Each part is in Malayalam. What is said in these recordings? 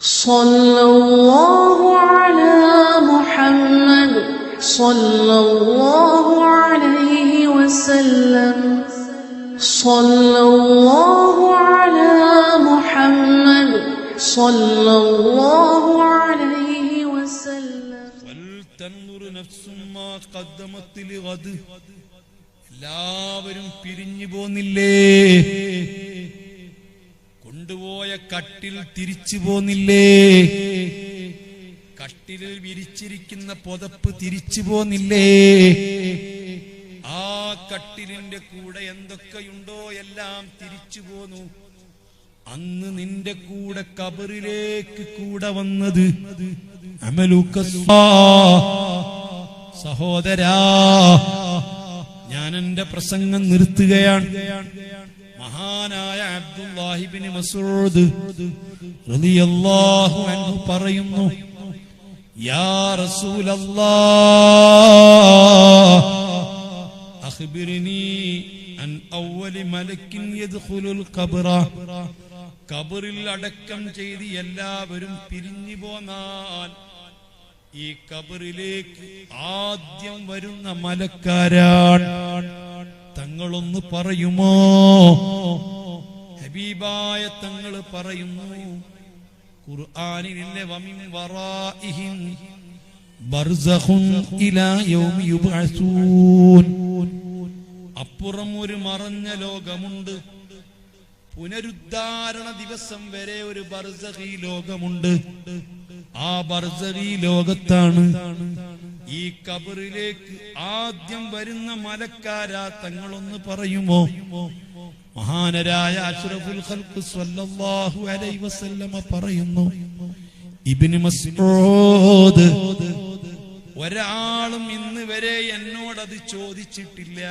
صلى الله على محمد صلى الله عليه وسلم صلى الله على محمد صلى الله عليه وسلم فلتنظر نفس ما قدمت لغد എല്ലാവരും പിരിഞ്ഞു പോന്നില്ലേ കൊണ്ടുപോയ കട്ടിൽ തിരിച്ചു പോന്നില്ലേ? കട്ടിലിൽ വിരിച്ചിരിക്കുന്ന പുതപ്പ് തിരിച്ചു പോന്നില്ലേ? ആ കട്ടിലിന്റെ കൂടെ എന്തൊക്കെയുണ്ടോ എല്ലാം തിരിച്ചു പോന്നു. അന്ന് നിന്റെ കൂടെ കബറിലേക്ക് കൂടെ വന്നത് സഹോദരാ ഞാൻ എന്റെ പ്രസംഗം നിർത്തുകയാണ്. മഹാനായ അബ്ദുല്ലാഹിബിന് മസൂദ് റളിയല്ലാഹു അൻഹു പറയുന്നു യാ റസൂലല്ലാഹ് അഖ്ബിർനി അൻ അവ്വലി മലക്കിൻ യദ്ഖുലുൽ ഖബ്റ. ഖബറിൽ അടക്കം ചെയ്ത് എല്ലാവരും പിരിഞ്ഞു പോന്നാൽ ഈ ഖബറിലേക്ക് ആദ്യം വരുന്ന മലക്കാരാണ്. തങ്ങളൊന്ന് പറയുമോ? ഹബീബായ തങ്ങൾ പറയുന്നു ഖുർആാനിലെ വമിൻ വറാഇഹിം ബർസഖുൻ ഇലാ യൗമി യുബ്അസൂൻ. അപ്പുറം ഒരു മറഞ്ഞ ലോകമുണ്ട്. പുനരുദ്ധാരണ ദിവസം വരെ ഒരു ബർസഖി ലോകമുണ്ട്. ആ ബർസഖി ലോകത്താണ് ഈ കബറിലേക്ക് ആദ്യം വരുന്ന മലക്കാരാ തങ്ങളൊന്ന് പറയുമോ? മഹാനരായ അഷ്റഫുൽ ഖൽഖ് സ്വല്ലല്ലാഹു അലൈഹി വസല്ലമ പറയുന്നു ഇബ്നു മസ്ഊദ് ഒരാളും ഇന്ന് വരെ എന്നോടത് ചോദിച്ചിട്ടില്ല.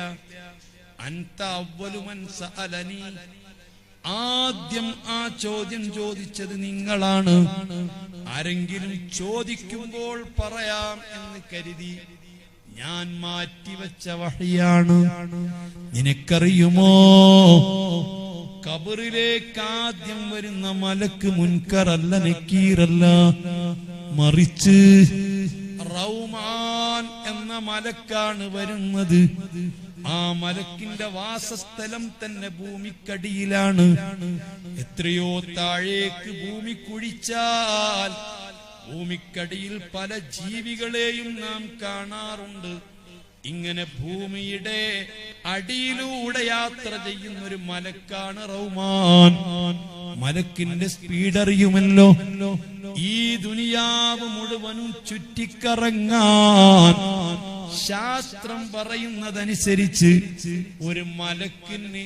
അൻത അവ്വലുമൻ സഅലനി ആദ്യം ആ ചോദ്യം ചോദിച്ചത് നിങ്ങളാണ്. ആരെങ്കിലും ചോദിക്കുമ്പോൾ പറയാം എന്ന് കരുതി ഞാൻ മാറ്റിവെച്ച വഴിയാണ്. നിനക്കറിയുമോ? കബറിലേക്ക് ആദ്യം വരുന്ന മലക്ക് മുൻകറല്ല നെക്കീറല്ല. മറിച്ച് റൗമാൻ എന്ന മലക്കാണ് വരുന്നത്. ആ മലക്കിന്റെ വാസസ്ഥലം തന്നെ ഭൂമിക്കടിയിലാണ്. എത്രയോ താഴേക്ക് ഭൂമി കുഴിച്ചാൽ ഭൂമിക്കടിയിൽ പല ജീവികളെയും നാം കാണാറുണ്ട്. ഇങ്ങനെ ഭൂമിയുടെ അടിയിലൂടെ യാത്ര ചെയ്യുന്ന ഒരു മലക്കാണ് റൗമാൻ. മലക്കിന്റെ സ്പീഡ് അറിയുമല്ലോ. ഈ ദുനിയാവ് മുഴുവനും ചുറ്റിക്കറങ്ങാൻ ശാസ്ത്രം പറയുന്നതനുസരിച്ച് ഒരു മലക്കിന്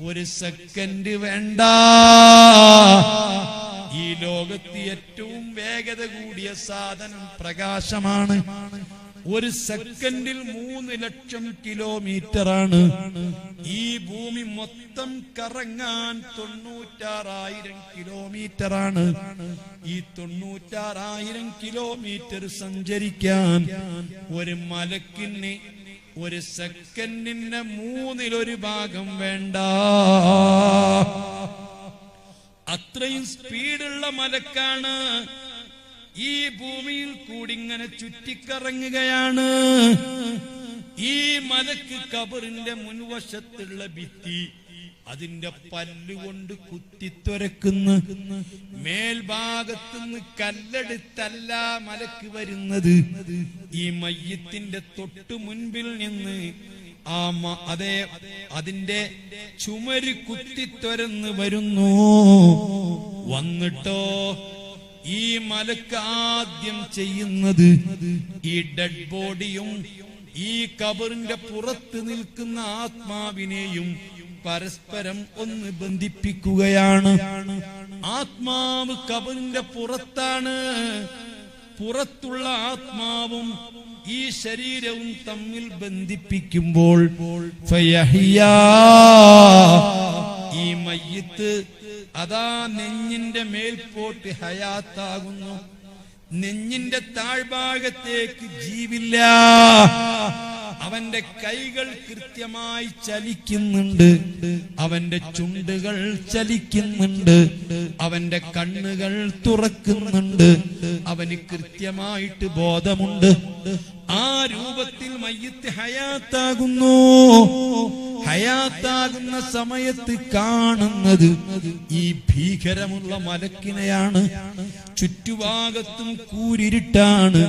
ഒരു സെക്കൻഡ് വേണ്ട. ഈ ലോകത്ത് ഏറ്റവും വേഗത കൂടിയ സാധനം പ്രകാശമാണ്. ഒരു സെക്കൻഡിൽ മൂന്ന് ലക്ഷം കിലോമീറ്റർ ആണ്. ഈ ഭൂമി മൊത്തം കറങ്ങാൻ തൊണ്ണൂറ്റാറായിരം കിലോമീറ്റർ ആണ്. ഈ തൊണ്ണൂറ്റാറായിരം കിലോമീറ്റർ സഞ്ചരിക്കാൻ ഒരു മലക്കിന് ഒരു സെക്കൻഡിന്റെ മൂന്നിലൊരു ഭാഗം വേണ്ട. അത്രയും സ്പീഡുള്ള മലക്കാണ്. ഈ ഭൂമിയിൽ കൂടി ഇങ്ങനെ ചുറ്റിക്കറങ്ങുകയാണ്. ഈ മലക്ക് കബറിന്റെ മുൻവശത്തുള്ള ഭിത്തി അതിന്റെ പല്ലുകൊണ്ട് കുത്തിത്തുരക്കുന്നു. മേൽഭാഗത്തുനിന്ന് കല്ലെടുത്തല്ല മലക്ക് വരുന്നത്. ഈ മയ്യത്തിന്റെ തൊട്ടു മുൻപിൽ നിന്ന് ആ അതേ അതിന്റെ ചുമര് കുത്തിത്തൊരന്ന് വരുന്നു. വന്നിട്ടോ ഈ മലക്ക് ആദ്യം ചെയ്യുന്നത് ഈ ഡെഡ് ബോഡിയും ഈ കബറിന്റെ പുറത്ത് നിൽക്കുന്ന ആത്മാവിനെയും പരസ്പരം ഒന്ന് ബന്ധിപ്പിക്കുകയാണ്. ആത്മാവ് കബറിന്റെ പുറത്താണ്. പുറത്തുള്ള ആത്മാവും ഈ ശരീരവും തമ്മിൽ ബന്ധിപ്പിക്കുമ്പോൾ ഫയഹിയാ, ഈ മയ്യത്ത് അതാ നെഞ്ഞിന്റെ മേൽപോട്ട് ഹയാത്താകുന്നു. നെഞ്ഞിന്റെ താഴ്ഭാഗത്തേക്ക് ജീവില്ല. അവന്റെ കൈകൾ കൃത്യമായി ചലിക്കുന്നുണ്ട്. അവന്റെ ചുണ്ടുകൾ ചലിക്കുന്നുണ്ട്. അവന്റെ കണ്ണുകൾ തുറക്കുന്നുണ്ട്. അവന് കൃത്യമായിട്ട് ബോധമുണ്ട്. ആ രൂപത്തിൽ മയ്യത്ത് ഹയാത്താകുന്നു. ഹയാത്താകുന്ന സമയത്ത് കാണുന്നത് ഈ ഭീകരമുള്ള മലക്കിനെയാണ്. ചുറ്റുഭാഗത്തും കൂരിരുട്ടാണ്.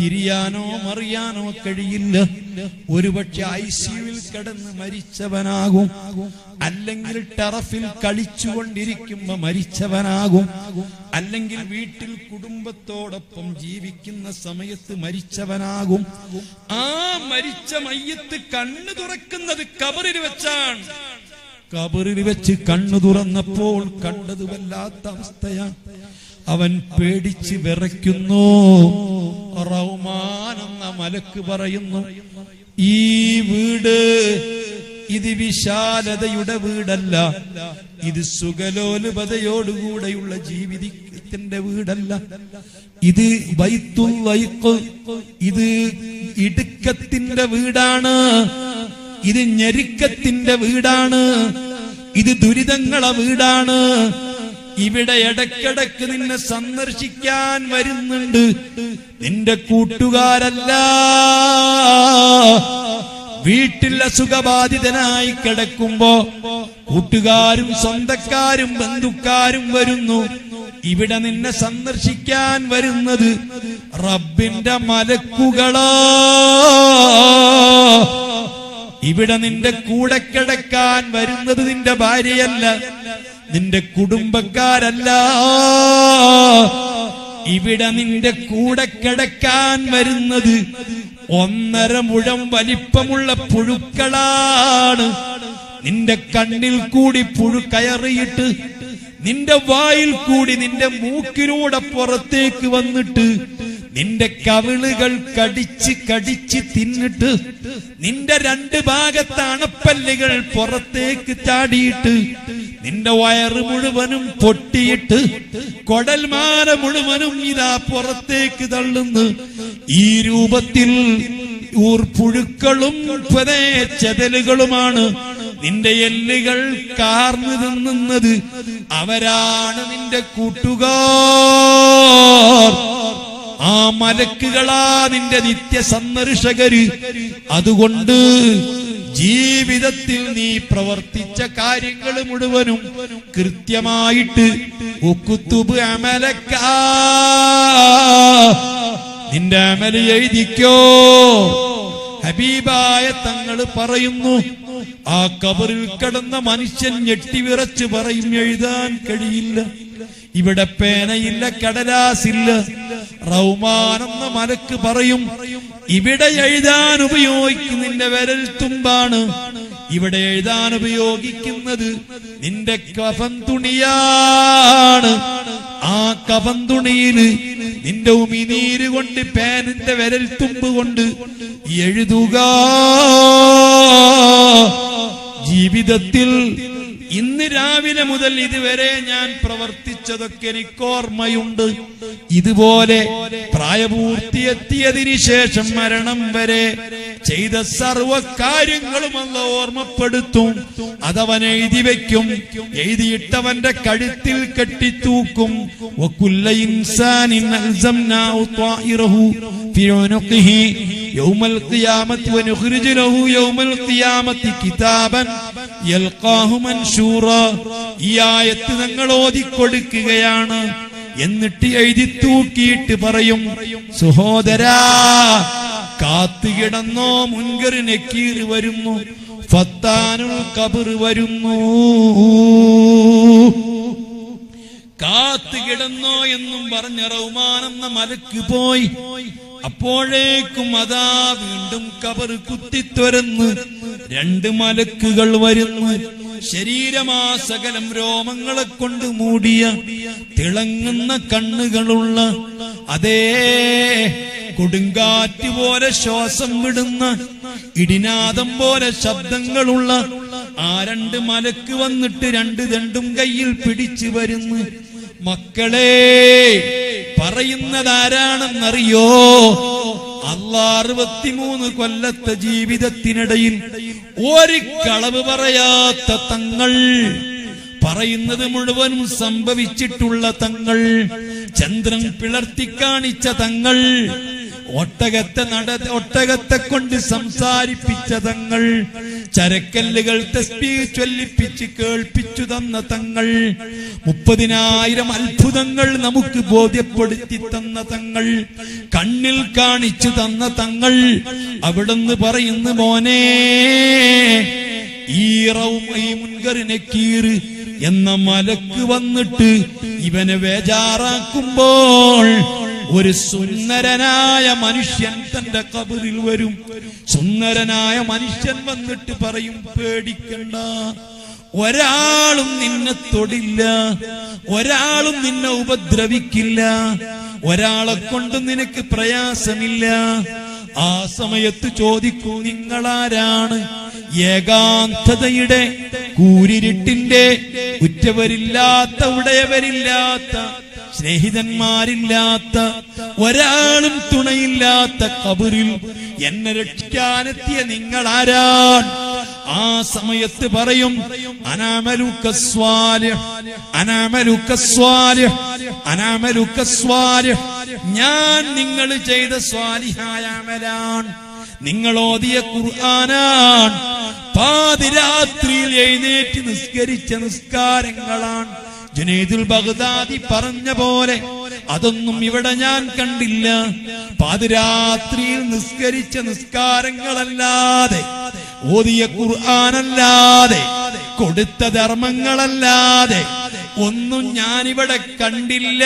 തിരിയാനോ മറിയാനോ കഴിയില്ല. ഒരുപക്ഷെ ഐ സിയുവിൽ കിടന്ന് മരിച്ചവനാകും. അല്ലെങ്കിൽ ടറഫിൽ കളിച്ചുകൊണ്ടിരിക്കുമ്പോ മരിച്ചവനാകും. അല്ലെങ്കിൽ വീട്ടിൽ കുടുംബത്തോടൊപ്പം ജീവിക്കുന്ന സമയത്ത് മരിച്ചവനാകും. ആ മരിച്ച മയ്യത്ത് കണ്ണു തുറക്കുന്നത് കബറിൽ വെച്ചാണ്. കബറിൽ വെച്ച് കണ്ണു തുറന്നപ്പോൾ കണ്ടത് വല്ലാത്ത അവസ്ഥയാണ് അവൻ പേടിച്ച് വിറയ്ക്കുന്നു. റഹ്മാൻ എന്ന മലക്ക് പറയുന്നു ഈ വീട് ഇത് വിശാലതയുടെ വീടല്ല. ഇത് സുഖലോലുപതയോടുകൂടെയുള്ള ജീവിതത്തിന്റെ വീടല്ല. ഇത് വൈത്തും വൈഖ് ഇത് ഇടുക്കത്തിന്റെ വീടാണ്. ഇത് ഞെരുക്കത്തിന്റെ വീടാണ്. ഇത് ദുരിതങ്ങളെ വീടാണ്. ഇവിടെ ഇടക്കിടക്ക് നിന്നെ സന്ദർശിക്കാൻ വരുന്നുണ്ട്. നിന്റെ കൂട്ടുകാരല്ല. വീട്ടിൽ അസുഖബാധിതനായി കിടക്കുമ്പോ കൂട്ടുകാരും സ്വന്തക്കാരും ബന്ധുക്കാരും വരുന്നു. ഇവിടെ നിന്നെ സന്ദർശിക്കാൻ വരുന്നത് റബ്ബിന്റെ മലക്കുകളാ. ഇവിടെ നിന്റെ കൂടെ കിടക്കാൻ വരുന്നത് നിന്റെ ഭാര്യയല്ല നിന്റെ കുടുംബക്കാരല്ല. ഇവിടെ നിന്റെ കൂടെ കിടക്കാൻ വരുന്നത് ഒന്നര മുഴം വലിപ്പമുള്ള പുഴുക്കളാണ്. നിന്റെ കണ്ണിൽ കൂടി പുഴു കയറിയിട്ട് നിന്റെ വായിൽ കൂടി നിന്റെ മൂക്കിലൂടെ പുറത്തേക്ക് വന്നിട്ട് നിന്റെ കവിളുകൾ കടിച്ച് കടിച്ച് തിന്നിട്ട് നിന്റെ രണ്ട് ഭാഗത്ത് അണപ്പല്ലുകൾ പുറത്തേക്ക് ചാടിയിട്ട് നിന്റെ വയറ് മുഴുവനും പൊട്ടിയിട്ട് കൊടൽമാല മുഴുവനും ഇതാ പുറത്തേക്ക് തള്ളുന്നു. ഈ രൂപത്തിൽ ഊർപ്പുഴുക്കളും ചെതലുകളുമാണ്. നിന്റെ എല്ലുകൾ കാർന്നു തിന്നുന്നത് അവരാണ് നിന്റെ കൂട്ടുകാർ. ആ മലക്കുകളാ നിന്റെ നിത്യ സന്ദർശകര്. അതുകൊണ്ട് ജീവിതത്തിൽ നീ പ്രവർത്തിച്ച കാര്യങ്ങൾ മുഴുവനും കൃത്യമായിട്ട് ഒക്കുത്തുബ് അമലക്ക. നിന്റെ അമല എഴുതിക്കോ. ഹബീബായ തങ്ങൾ പറയുന്നു ആ കബറിൽ കിടന്ന മനുഷ്യൻ ഞെട്ടിവിറച്ച് പറയും എഴുതാൻ കഴിയില്ല. ഇവിടെ പേനയില്ല കടലാസില്ല. റൗമാനെന്ന മലക്ക് പറയും ഇവിടെ എഴുതാൻ ഉപയോഗിക്കുന്നതിന്റെ വിരൽ തുമ്പാണ്. ഇവിടെ എഴുതാൻ ഉപയോഗിക്കുന്നത് നിന്റെ കഫൻ തുണിയാണ്. ആ കഫൻ തുണിയിൽ നിന്റെ ഉമിനീര് കൊണ്ട് പേനിന്റെ വിരൽ തുമ്പ് കൊണ്ട് എഴുതുക. ജീവിതത്തിൽ ഇന്ന് രാവിലെ മുതൽ ഇതുവരെ ഞാൻ പ്രവർത്തിച്ചതൊക്കെ എനിക്ക് ഓർമ്മയുണ്ട് ഇതുപോലെ പ്രായപൂർത്തിയെത്തിയതിനു ശേഷം മരണം വരെ ചെയ്ത സർവ കാര്യങ്ങളും അല്ല ഓർമ്മപ്പെടുത്തും. അതവൻ എഴുതി വെക്കും. എഴുതിയിട്ടവന്റെ കഴുത്തിൽ കെട്ടിത്തൂക്കും. യൗമൽ ലഹു യൗമൽ കിതാബൻ ഈ ആയത്ത് ഞങ്ങൾ ഓതിക്കൊടുക്കുകയാണ്. എന്നിട്ട് എഴുതി തൂക്കിയിട്ട് പറയും സഹോദരാ കാത്തുകിടന്നോ മുൻകറി നെക്കീർ വരുന്നു ഫത്താനുൽ കബർ വരുന്നു. കാത്തുകിടന്നോ എന്നും പറഞ്ഞ റൗമാനെന്ന മലക്ക് പോയി. അപ്പോഴേക്കും അതാ വീണ്ടും കബർ കുത്തിത്തുരന്ന്. രണ്ട് മലക്കുകൾ വരുന്നു. ശരീരമാ സകലം രോമങ്ങളെ കൊണ്ട് മൂടിയ തിളങ്ങുന്ന കണ്ണുകളുള്ള അതേ കൊടുങ്കാറ്റ് പോലെ ശ്വാസം വിടുന്ന ഇടിനാദം പോലെ ശബ്ദങ്ങളുള്ള ആ രണ്ട് മലക്ക് വന്നിട്ട് രണ്ട് രണ്ടും കയ്യിൽ പിടിച്ചു വരുന്നു. മക്കളെ പറയുന്നത് ആരാണെന്നറിയോ അള്ളാ അറുപത്തിമൂന്ന് കൊല്ലത്തെ ജീവിതത്തിനിടയിൽ ഒരു കളവ് പറയാത്ത തങ്ങൾ പറയുന്നത് മുഴുവനും സംഭവിച്ചിട്ടുള്ള തങ്ങൾ ചന്ദ്രൻ പിളർത്തി കാണിച്ച തങ്ങൾ ഒട്ടകത്തെ നട ഒട്ടകത്തെ കൊണ്ട് സംസാരിപ്പിച്ച തങ്ങൾ ചരക്കല്ലുകൾ തസ്ബീ ചൊല്ലിപ്പിച്ച് കേൾപ്പിച്ചു തന്ന തങ്ങൾ. മുപ്പതിനായിരം അത്ഭുതങ്ങൾ നമുക്ക് ബോധ്യപ്പെടുത്തി തന്ന തങ്ങൾ. കണ്ണിൽ കാണിച്ചു തന്ന തങ്ങൾ. അവിടുന്ന് പറയുന്നു മോനെ ഈ കീറ് എന്ന മലക്ക് വന്നിട്ട് ഇവനെ വേജാറാക്കുമ്പോൾ ഒരു സുന്ദരനായ മനുഷ്യൻ തന്റെ കബറിൽ വരും. സുന്ദരനായ മനുഷ്യൻ വന്നിട്ട് പറയും പേടിക്കണ്ട. ഒരാളും നിന്നെ തൊടില്ല. ഒരാളും നിന്നെ ഉപദ്രവിക്കില്ല. ഒരാളെ കൊണ്ട് നിനക്ക് പ്രയാസമില്ല. ആ സമയത്ത് ചോദിക്കൂ നിങ്ങളാരാണ്? ഏകാന്തതയുടെ കൂരിരുട്ടിന്റെ ഉറ്റവരില്ലാത്ത ഉടയവരില്ലാത്ത സ്നേഹിതന്മാരില്ലാത്ത ഒരാളും തുണയില്ലാത്ത കബറിൽ എന്നെ രക്ഷിക്കാനെത്തിയ നിങ്ങളാരാൻ ആ സമയത്ത് പറയും അനാമലുക്കസ്വാൽ അനാമലുക്കസ്വാൽ അനാമലുക്കസ്വാൽ ഞാൻ നിങ്ങൾ ചെയ്ത സ്വാലിഹായ അമലാണ്. നിങ്ങൾ ഓതിയ ഖുർആനാണ്. പാതിരാത്രിയിൽ എഴുന്നേറ്റ് നിസ്കരിച്ച നിസ്കാരങ്ങളാണ്. ജുനൈദുൽ ബഗ്ദാദി പറഞ്ഞ പോലെ അതൊന്നും ഇവിടെ ഞാൻ കണ്ടില്ല. പാതിരാത്രിയിൽ നിസ്കരിച്ച നിസ്കാരങ്ങളല്ലാതെ ഓതിയ ഖുർആാനല്ലാതെ കൊടുത്ത ധർമ്മങ്ങളല്ലാതെ ഒന്നും ഞാനിവിടെ കണ്ടില്ല.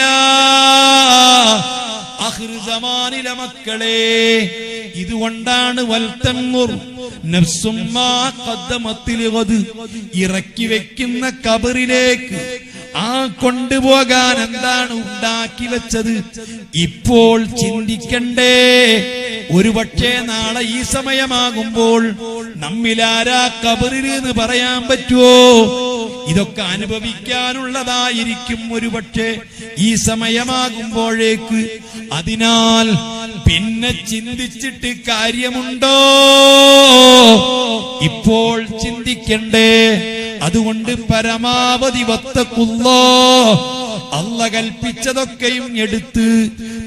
അഹ്റുസമാനിലെ മക്കളെ ഇതുകൊണ്ടാണ് വൽത്തങ്ങൂർ നഫ്സുമ്മാ ഖദ്ദമത്തിലിഗദ് ഇറക്കി വെക്കുന്ന കബറിലേക്ക് ആ കൊണ്ടുപോകാൻ എന്താണ് ഉണ്ടാക്കി വെച്ചത്? ഇപ്പോൾ ചിന്തിക്കണ്ടേ. ഒരുപക്ഷെ നാളെ ഈ സമയമാകുമ്പോൾ നമ്മിലാരാ കബറിൽ എന്ന് പറയാൻ പറ്റുമോ ഇതൊക്കെ അനുഭവിക്കാനുള്ളതായിരിക്കും ഒരുപക്ഷെ ഈ സമയമാകുമ്പോഴേക്ക്. അതിനാൽ പിന്നെ ചിന്തിച്ചിട്ട് കാര്യമുണ്ടോ? ഇപ്പോൾ ചിന്തിക്കണ്ടേ. അതുകൊണ്ട് പരമാവധി വത്തക്കുള്ളോ അല്ല കൽപ്പിച്ചതൊക്കെയും എടുത്ത്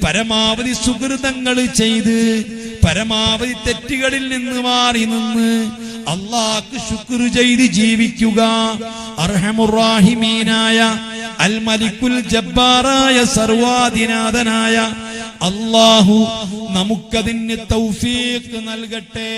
പരമാവധി സുഹൃതങ്ങൾ ചെയ്ത് പരമാവധി തെറ്റുകളിൽ നിന്ന് മാറി നിന്ന് അള്ളാഹ് ശുക്ർ ചെയ്ത് ജീവിക്കുക. അർഹമുറാഹിമീനായ അൽ മലിക്കുൽ ജബ്ബാറായ സർവാധിനാഥനായ അള്ളാഹു നമുക്കതിന് തൗഫീഖ് നൽകട്ടെ.